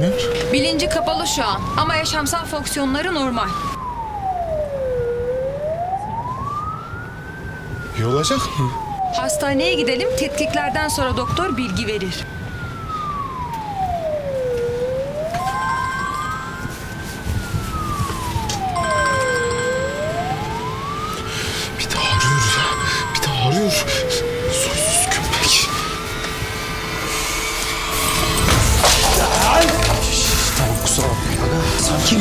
Konuşamıyor. Bilinci kapalı şu an ama yaşamsal fonksiyonları normal. İyi olacak mı? Hastaneye gidelim, tetkiklerden sonra doktor bilgi verir.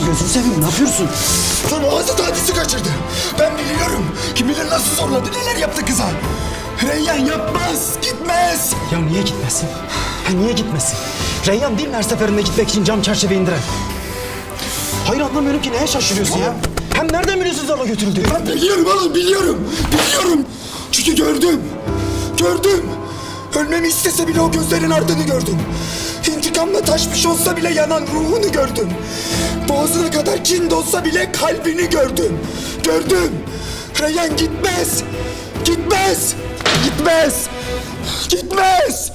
Gözünü seveyim ne yapıyorsun? Lan ağzı tatlısı kaçırdı. Ben biliyorum. Kim bilir nasıl zorladı, neler yaptı kıza. Reyyan yapmaz, gitmez. Ya niye gitmesin? Ha niye gitmesin? Reyhan değil mi her seferinde gitmek için cam çerçeve indiren? Hayır anlamıyorum ki neye şaşırıyorsun ya? Hem nereden biliyorsun zorla götürüldüğünü? Ben biliyorum oğlum, biliyorum. Biliyorum. Çünkü gördüm. Gördüm. Ölmemi istese bile o gözlerin ardını gördüm. İntikamla taşmış olsa bile yanan ruhunu gördüm. Boğazına kadar kin dolsa bile kalbini gördüm. Gördüm. Reyhan gitmez. Gitmez. Gitmez. Gitmez.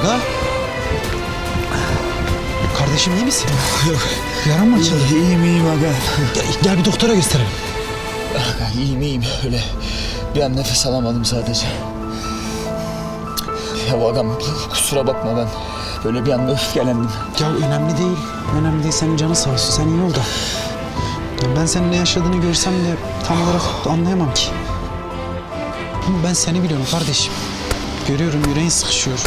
Aga. Kardeşim iyi misin? Yok. Yaran mı açıldı? İyiyim iyiyim aga. Gel, gel bir doktora gösterelim. Aga iyiyim iyiyim öyle. Bir an nefes alamadım sadece. Ya agam kusura bakma ben. Böyle bir anda öfkelendim. Ya önemli değil. Önemli değil. Senin canın sağ olsun. Sen iyi ol da. Ya ben senin ne yaşadığını görsem de tam olarak anlayamam ki. Ama ben seni biliyorum kardeşim. Görüyorum yüreğin sıkışıyor.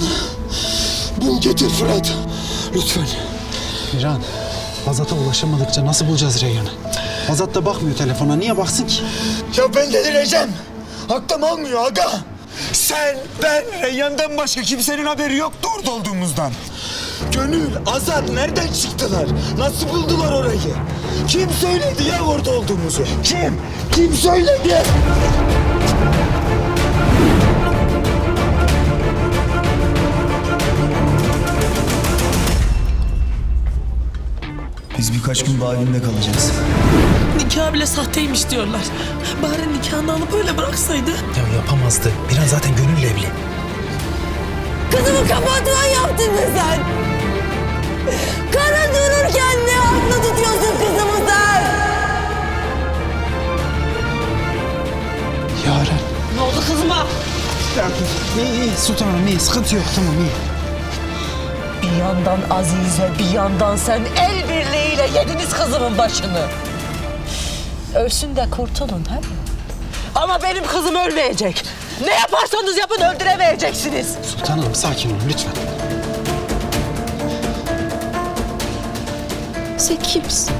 Bana. Bul getir Fırat. Lütfen. Miran, Azat'a ulaşamadıkça nasıl bulacağız Reyhan'ı? Azat da bakmıyor telefona. Niye baksın ki? Ya ben delireceğim. Aklım almıyor aga. Sen, ben, Reyyan'dan başka kimsenin haberi yoktu orada olduğumuzdan. Gönül, Azat nereden çıktılar? Nasıl buldular orayı? Kim söyledi ya orada olduğumuzu? Kim? Kim söyledi? Birkaç gün evinde kalacağız. Nikah bile sahteymiş diyorlar. Bari nikahını alıp öyle bıraksaydı. Ya yapamazdı. Miran zaten gönüllü evli. Kızımı kapatma yaptın mı sen? Kara dururken ne hakla tutuyorsun kızımı sen? Yaren. Ne oldu kızıma? İyi iyi sultanım iyi. Sıkıntı yok tamam iyi. Bir yandan Azize, bir yandan sen el birliğiyle yediniz kızımın başını. Ölsün de kurtulun mi? Ama benim kızım ölmeyecek. Ne yaparsanız yapın öldüremeyeceksiniz. Sultanım sakin olun lütfen. Sen kimsin?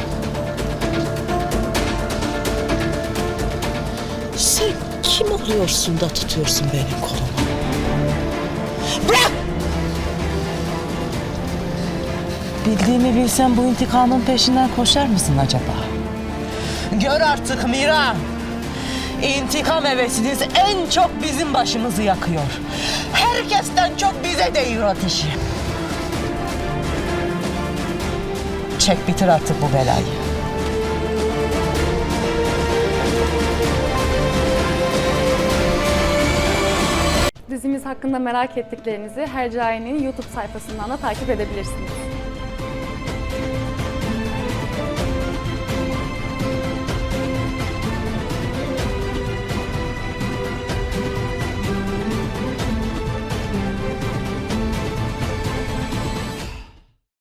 Sen kim oluyorsun da tutuyorsun benim kolumu? Bildiğimi bilsen bu intikamın peşinden koşar mısın acaba? Gör artık Miran. İntikam hevesiniz en çok bizim başımızı yakıyor. Herkesten çok bize değiyor ateşi. Çek bitir artık bu belayı. Dizimiz hakkında merak ettiklerinizi Hercai'nin YouTube sayfasından da takip edebilirsiniz.